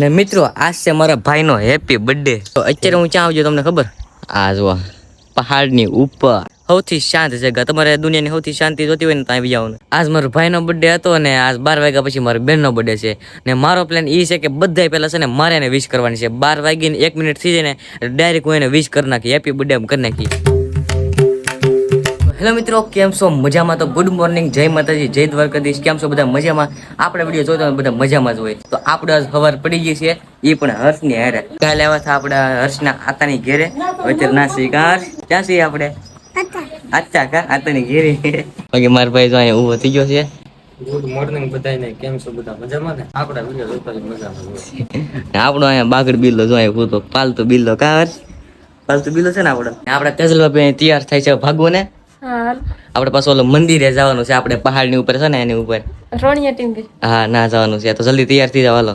ને મિત્રો, આજ છે મારા ભાઈનો હેપી બર્થડે તો અત્યારે હું ક્યાં આવજો તમને ખબર? આ જો પહાડની ઉપર. સૌથી શાંત જગ્યા. તમારે દુનિયાની સૌથી શાંતિ જોતી હોય ને ત્યાં આવી જવાનું આજ મારો ભાઈનો બર્થડે હતો અને આજ બાર વાગ્યા પછી મારી બેનનો બર્થડે છે. ને મારો પ્લાન એ છે કે બધા પહેલાં છે ને મારે એને વિશ કરવાની છે. બાર વાગીને એક મિનિટ થઈ જાય ને ડાયરેક્ટ હું એને વિશ કરી નાખી. હેપી બર્થડે એમ કરી નાખી. હેલો મિત્રો કેમ છો? મજામાં? તો ગુડ મોર્નિંગ જય માતાજી જય દ્વારકાધીશ. કેમ છો બધા મજામાં? આપણે વીડિયો જોતા બધા મજામાં જ હોય. તો આપણે સવાર પડી ગઈ છે એ પણ હર્ષની હારે. કાલે આવ્યા હતા આપણા હર્ષના આતાની ઘેરે. વચ્ચે ના હર્ષ? ક્યાં છીએ આપણે? અચ્છા કા? આતાની ઘેરે. બાકી મારા ભાઈ જો અહીંયા ઊભો થઈ ગયો છે. ગુડ મોર્નિંગ બધાને કેમ છો બધા? મજામાં ને? આપણા વીડિયો જોતા મજામાં આપણો અહીંયા બાગડ બિલ્લો જો અહીંયા પૂતો પાલતુ બિલ્લો કા હર્ષ? પાલતુ બિલ્લો છે ને આપણો? આપણા તેજલભાઈ તૈયાર થાય છે ભાગવો ને આપણે પાછું ઓલો મંદિરે જવાનું છે આપણે પહાડની ઉપર છે ને એની ઉપર. હા ના જવાનું છે તો જલ્દી તૈયાર થઈ જાવ હાલો.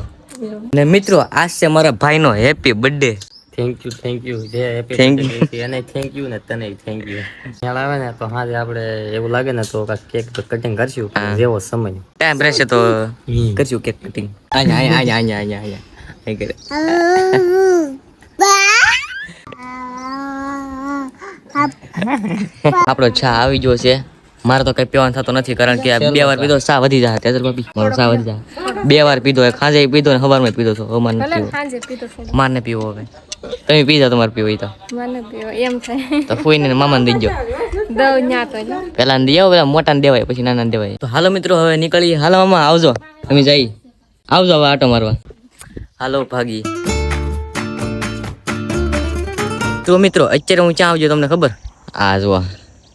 ને મિત્રો આજ છે મારા ભાઈનો happy birthday thank you thank you જે હેપી થેન્ક યુ અને થેન્ક યુ ને તને થેન્ક યુ ખ્યાલ આવે ને તો હાજે આપણે એવું લાગે ને તો કેક તો કટિંગ કરશું જેવો સમય. ટાઈમ રહેશે તો. કરશું કેક કટિંગ અહીંયા અહીંયા અહીંયા અહીંયા અહીંયા અહીંયા અહીં કરે આપણો ચા આવી ગયો છે. મારે તો કઈ પીવાનું થતો નથી કારણ કે બે વાર પીધો ચા વધી જાય તેજર ભાભી મારો ચા વધી જાય બે વાર પીધો ખાંજે પીધો ને સવારમાં પીધો છો હવે મારે પીવો. મારે ને પીવો હવે. તમે પીધા તમારે પીવો તો. એમ થાય. તો ફૂઈને ને મામાને ન્યા તો પેલા ને દેવો પેલા મોટા ને દેવાય પછી નાના ને દેવાય. તો હાલો મિત્રો હવે નીકળી હાલો મામા આવજો. તમે જઈ. આવજો હવે આટો મારવા. હાલો ભાગી. તો મિત્રો અત્યારે હું ક્યાં આવજો તમને ખબર? આ જો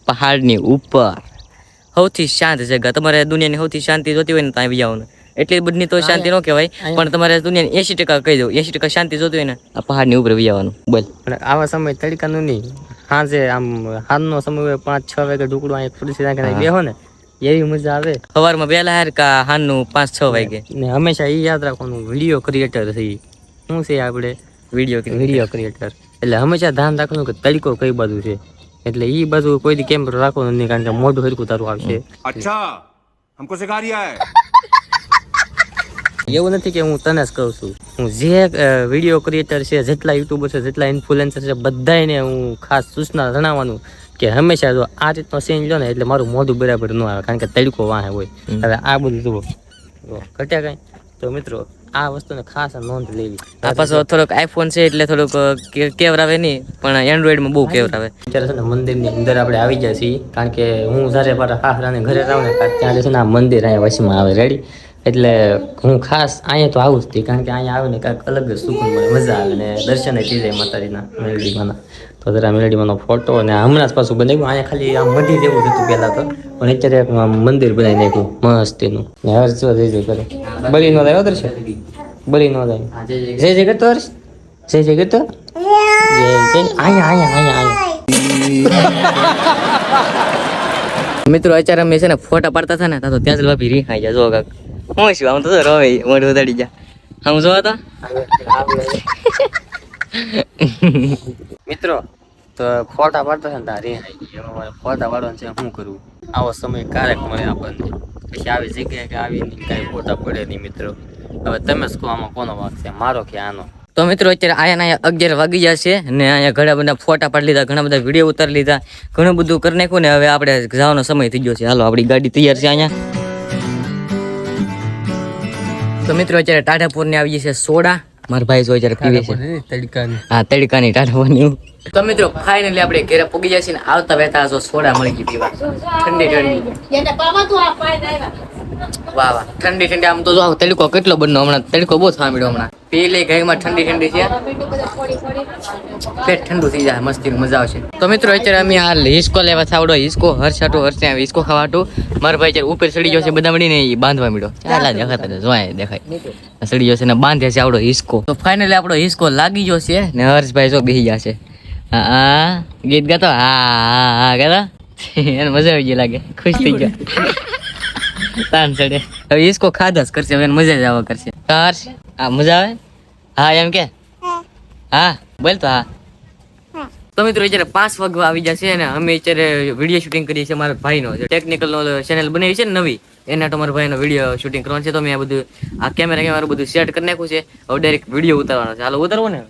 પહાડની ઉપર. સૌથી શાંત જગ્યા. તમારે દુનિયાની સૌથી શાંતિ જોતી હોય ને ત્યાં આવી જવાનું. એટલી બધી તો શાંતિ ન કહેવાય પણ તમારે દુનિયાની એસી ટકા કહી દઉં એસી ટકા શાંતિ જોતી હોય ને આ પહાડની ઉપર આવી જવાનું. બોલ. આવા સમય તડકાનું નહીં. સાંજે આમ હાલનો સમય હોય પાંચ છ વાગે ઢુકડું અહીંયા ખુરશી અહીં બેહો ને. એવી મજા આવે. સવારમાં વહેલા હાર કા હાનનું પાંચ છ વાગે. ને હંમેશા એ યાદ રાખવાનું વીડિયો ક્રિએટર થઈ શું છે આપણે? વીડિયો વીડિયો ક્રિએટર એટલે હંમેશા ધ્યાન રાખવાનું કે તરીકો કઈ બાજુ છે. એટલે એ બાજુ કોઈ કેમ કેમેરો નહીં કારણ કે મોઢું હરકું તારું આવશે. અચ્છા હમકો સિખા રહ્યા હે. એવું નથી કે હું તને જ કહું છું. હું જે વીડિયો ક્રિએટર છે જેટલા યુટ્યુબર છે જેટલા ઇન્ફ્લુએન્સર છે બધાને હું ખાસ સૂચના જણાવવાનું કે હંમેશા જો આ રીતનો ચેન્જ લો ને એટલે મારું મોઢું બરાબર ન આવે કારણ કે તડકો વાહે હોય. હવે આ બધું જુઓ ઘટ્યા કાંઈ? તો મિત્રો આ વસ્તુને ખાસ નોંધ લેવી. આ પાછો થોડોક આઈફોન છે એટલે થોડુંક કેવરાવે નહીં પણ એન્ડ્રોઈડમાં બહુ કેવરાવે. અત્યારે છે ને મંદિરની અંદર આપણે આવી જાય છીએ કારણ કે હું જ્યારે મારા સાસરાને ઘરે રહું ને ત્યારે છે ને આ મંદિર અહીંયા વચમાં આવે. રેડી એટલે હું ખાસ અહીંયા તો આવું જ હતી કારણ કે અહીંયા આવે ને કાંઈક અલગ જ સુકૂન મળે મજા આવે ને દર્શન થઈ જાય માતાજીના મેલડીમાંના. તો જરા મેલડીમાંનો ફોટો અને હમણાં જ પાછું બનાવ્યું અહીંયા ખાલી આમ મઢી જેવું હતું પહેલાં તો. પણ અત્યારે મંદિર બનાવી નાખ્યું મસ્તીનું ને હર્ષ જો જય જય કરે. બલી નો થાય દર્શન બલી નો થાય. જય જય કરતો હર્ષ. જય જય કરતો. જય જય. અહીંયા અહીંયા અહીંયા અહીંયા. મિત્રો અત્યારે અમે છે ને ફોટા પાડતા હતા ને તો ત્યાં જ ભાભી રી ખાઈ જાય જો કાક હું શું આમ તો જો રવે મોઢું ઉતાડી ગયા હું જોવા તા? મિત્રો તો ફોટા પાડતો છે ને તારે. ફોટા પાડવાનું છે શું કરવું આવો સમય ક્યારેક મળે આપણને. પછી આવી જગ્યાએ કે આવી કાંઈ ફોટા પડે નહીં મિત્રો. હવે તમે જ કહો આમાં કોનો વાંક છે? મારો કે આનો? તો મિત્રો અત્યારે આયા અહીંયા અગિયાર વાગી જશે ને અહીંયા ઘણા બધા ફોટા પાડી લીધા ઘણા બધા વીડિયો ઉતારી લીધા ઘણું બધું કરી નાખ્યું ને હવે આપણે જવાનો સમય થઈ ગયો છે. હાલો આપણી ગાડી તૈયાર છે અહીંયા. તો મિત્રો અત્યારે ટાઢાપુર ને આવી છે સોડા. મારા ભાઈ જો અત્યારે પીવે છે. તડકાની. હા તડકાની ટાઢાપુરની તો મિત્રો ફાઇનલી આપણે ઘરે પગી જશે ને આવતા વહેતા જો સોડા મળી ગઈ પીવા. ઠંડી ઠંડી. વાહ વાહ. ઠંડી ઠંડી, આમ તો જો તડકો કેટલો બનનો હમણાં. તડકો બહુ થવા મળ્યો હમણાં. પી લે ગાયમાં ઠંડી ઠંડી છે. પેટ ઠંડુ થઈ જાય મસ્તી મજા આવશે. તો મિત્રો, અત્યારે અમે આ હિસ્કો લેવા થાવડો, હિસ્કો હર્ષાટો હર્ષે હિસ્કો ખાવાટું. મારા ભાઈ અત્યારે ઉપર ચડી ગયો છે બધા મળીને બાંધવા મળ્યો ચાલા દેખાતા જોવાય, દેખાય. ચડી ગયો છે ને બાંધે છે આવડો હિસ્કો. તો ફાઇનલી આપણો હિસ્કો લાગી ગયો છે ને હર્ષભાઈ જો બેસી ગયા છે. હા. ગીત ગાતો? હા હા હા, ગાતો? એને મજા આવી ગઈ લાગે. ખુશ થઈ ગયા. તાન ચડે હવે ઈસકો ખાધસ કરશે, હવે મજા જ આવા કરશે. હર્ષ? હા, મજા આવે? હા, એમ કે? હા, બોલ તો, હા. તો મિત્રો, અત્યારે પાંચ વાગવા આવી જશે અને અમે અત્યારે વીડિયો શૂટિંગ કરીએ છીએ મારા ભાઈનો. ટેકનિકલ નો ચેનલ બનાવી છે ને નવી, એના તો તમારા ભાઈનો વીડિયો શૂટિંગ કરવાનો છે. તો મેં આ બધું, આ કેમેરા કેમેરા બધું સેટ કરી નાખ્યું છે. હવે ડાયરેક્ટ વીડિયો ઉતારવાનો છે. હાલો, ઉતારવો ને?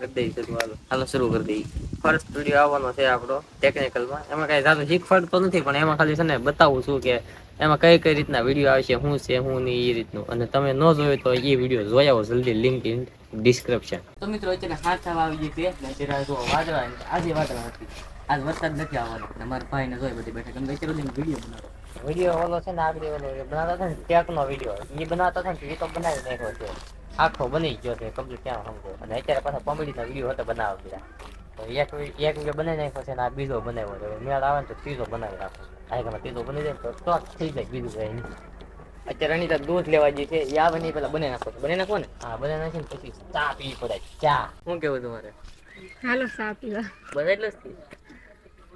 કરી દઈએ શરૂ, હાલો. શરૂ કરી દઈએ. ફર્સ્ટ વીડિયો આવવાનો છે આપણો ટેકનિકલમાં એમાં કાંઈ જાતું શીખવાડતો નથી, પણ એમાં ખાલી છે ને બતાવું છું કે એમાં કઈ કઈ રીતના વીડિયો આવશે શું છે શું નહીં એ રીતનું. અને તમે ન જોયો તો એ વીડિયો જોઈ આવો જલ્દી લિંક ઇન ડિસ્ક્રિપ્શન તો મિત્રો અત્યારે હાથ થવા આવી ગઈ અત્યારે જો વાદળા આજે વાદળા નથી. આજ વરસાદ નથી આવવાનો. અને મારા ભાઈને જોઈ બધી બેઠા. કેમ કે અત્યારે વીડિયો બનાવો. વીડિયો ઓલો છે ને આગળ ઓલો બનાવતા હતા ને ટેકનો વીડિયો એ બનાવતા હતા ને એ તો બનાવી નાખ્યો છે. આખો બની ગયો છે કમ્પ્લીટ ક્યાં સમજો. અને અત્યારે પાછા કોમેડીના વીડિયો હતો બનાવવા તો એક એક વીડિયો બનાવી નાખ્યો છે ને આ બીજો બનાવ્યો છે. મેળ આવે ને તો ત્રીજો બનાવી રાખો. આ એકમાં ત્રીજો બની જાય તો સ્ટોક થઈ જાય બીજું કઈ નહીં. અત્યારે અનિતા દૂધ લેવા જઈ છે એ આવે નહીં પેલા બને નાખો બને નાખો ને? હા બને નાખી ને પછી ચા પીવી પડે. ચા. શું કેવું તમારે? હાલો ચા પીવા. બધા એટલે જ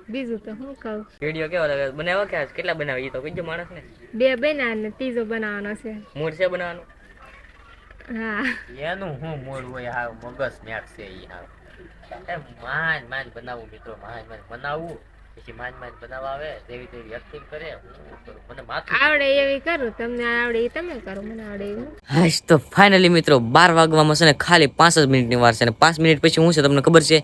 બીજું તો શું કહું? વીડિયો કેવા લાગે? બનાવો કે કેટલા બનાવી? એ તો બીજો માણસ ને બે બન્યા ને ત્રીજો બનાવવાનો છે. મૂળ છે બનાવવાનું? હા. એનું હું મોડ હોય હા મગજ મેક છે એ હાવ એ માન માન બનાવવું મિત્રો માન માન બનાવવું પછી માંડ માંડ બનાવવા આવે જેવી તેવી એક્ટિંગ કરે મને માથું આવડે એવી કરું તમને આવડે એ તમે કરો મને આવડે એવું. હાશ તો ફાઇનલી મિત્રો બાર વાગવામાં છે ને ખાલી પાંચ જ મિનિટની વાર છે ને પાંચ મિનિટ પછી હું છે તમને ખબર છે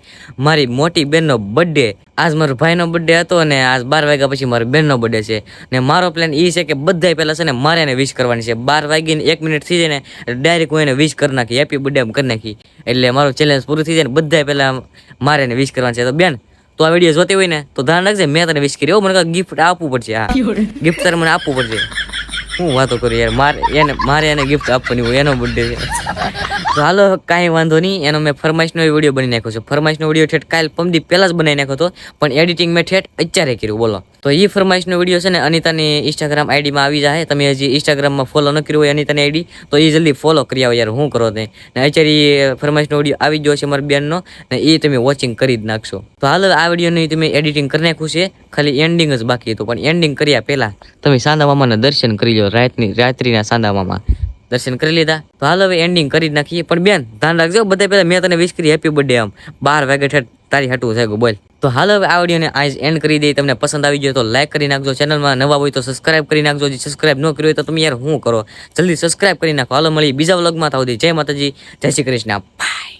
મારી મોટી બેનનો બર્થડે આજ મારો ભાઈનો બર્થડે હતો અને આજ બાર વાગ્યા પછી મારી બેનનો બર્થડે છે. ને મારો પ્લાન એ છે કે બધાય પહેલાં છે ને મારે એને વિશ કરવાની છે. બાર વાગીને એક મિનિટ થઈ જાય ને ડાયરેક્ટ હું એને વિશ કરી નાખી હેપી બર્થડે એમ કરી નાખી. એટલે મારો ચેલેન્જ પૂરું થઈ જાય ને બધાય પહેલાં મારે એને વિશ કરવાની છે. તો બેન તો આ વીડિયો જોતી હોય ને તો ધ્યાન રાખજે મેં તને વિશ કરી. મને ગિફ્ટ આપવું પડશે હા. ગિફ્ટ તારે મને આપવું પડશે. હું વાતો કરું યાર મારે એને મારે એને ગિફ્ટ આપવાની હોય એનો બર્થડે છે. તો હાલો કાંઈ વાંધો નહીં એનો મેં ફરમાઈશનો વીડિયો બની નાખ્યો છે. ફરમાઈશનો વીડિયો ઠેઠ કાલ પમદી પહેલાં જ બનાવી નાખ્યો હતો પણ એડિટિંગ મેં ઠેઠ અત્યારે કર્યું બોલો. તો એ ફરમાઈશનો વીડિયો છે ને અનિતાની ઇન્સ્ટાગ્રામ આઈડીમાં આવી જાય તમે હજી ઇન્સ્ટાગ્રામમાં ફોલો ન કર્યું હોય અનિતાની આઈડી, તો એ જલ્દી ફોલો કરી આવો યાર, હું કરો તે? ને અત્યારે ફરમાઈશનો વીડિયો આવી ગયો છે મારી બેનનો, ને એ તમે વોચિંગ કરી જ નાખશો. તો હાલ આ વિડીયોની તમે એડિટિંગ કરી નાખ્યું છે, ખાલી એન્ડિંગ જ બાકી હતું, પણ એન્ડિંગ કર્યા પહેલાં તમે સાંદા મામાના દર્શન કરી લો રાતની, રાત્રિના સાંદા મામા. દર્શન કરી લીધા. તો હાલ હવે એન્ડિંગ કરી જ નાખીએ. પણ બેન, ધ્યાન રાખજો બધા પહેલાં મેં તને વિશ કરી હેપી બર્થડે આમ. બાર વાગે ઠેઠ તારી હાટું થાય બોલ. તો હાલ હવે આ વિડીયોને આજ એન્ડ કરી દઈએ. તમને પસંદ આવી જાય તો લાઈક કરી નાખજો. ચેનલમાં નવા હોય તો સબસ્ક્રાઇબ કરી નાખજો. જે સબસ્ક્રાઈબ ન કર્યું હોય તો તમે યાર શું કરો? જલ્દી સબસ્ક્રાઈબ કરી નાખો. હાલો મળી બીજા વ્લોગમાં થાવ જય માતાજી. જય શ્રી કૃષ્ણ. બાય